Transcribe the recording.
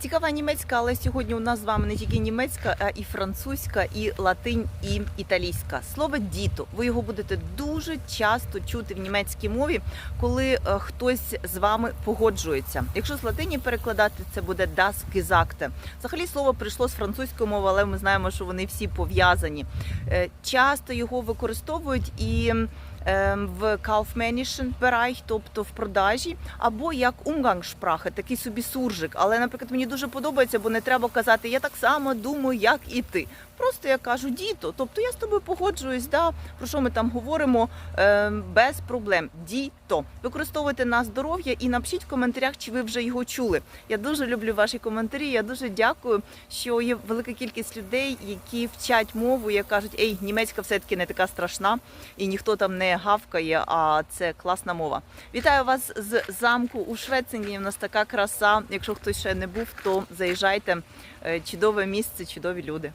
Цікава німецька, але сьогодні у нас з вами не тільки німецька, а і французька, і латинь, і італійська. Слово діто. Ви його будете дуже часто чути в німецькій мові, коли е, хтось з вами погоджується. Якщо з латині перекладати, це буде das Gesagte. Взагалі слово прийшло з французької мови, але ми знаємо, що вони всі пов'язані. Е, Часто його використовують і в kaufmännischen Bereich, тобто в продажі, або як Umgangssprache, такий собі суржик. Але, наприклад, мені дуже подобається, бо не треба казати я так само думаю, як і ти. Просто я кажу діто. Тобто я з тобою погоджуюсь, да, про що ми там говоримо ем, без проблем. Діто. Використовуйте на здоров'я і напишіть в коментарях, чи ви вже його чули. Я дуже люблю ваші коментарі. Я дуже дякую, що є велика кількість людей, які вчать мову, як кажуть, ей, німецька все-таки не така страшна, і ніхто там не гавкає, а це класна мова. Вітаю вас з замку у Швецині. У нас така краса. Якщо хтось ще не був, то заїжджайте. Е, Чудове місце, чудові люди.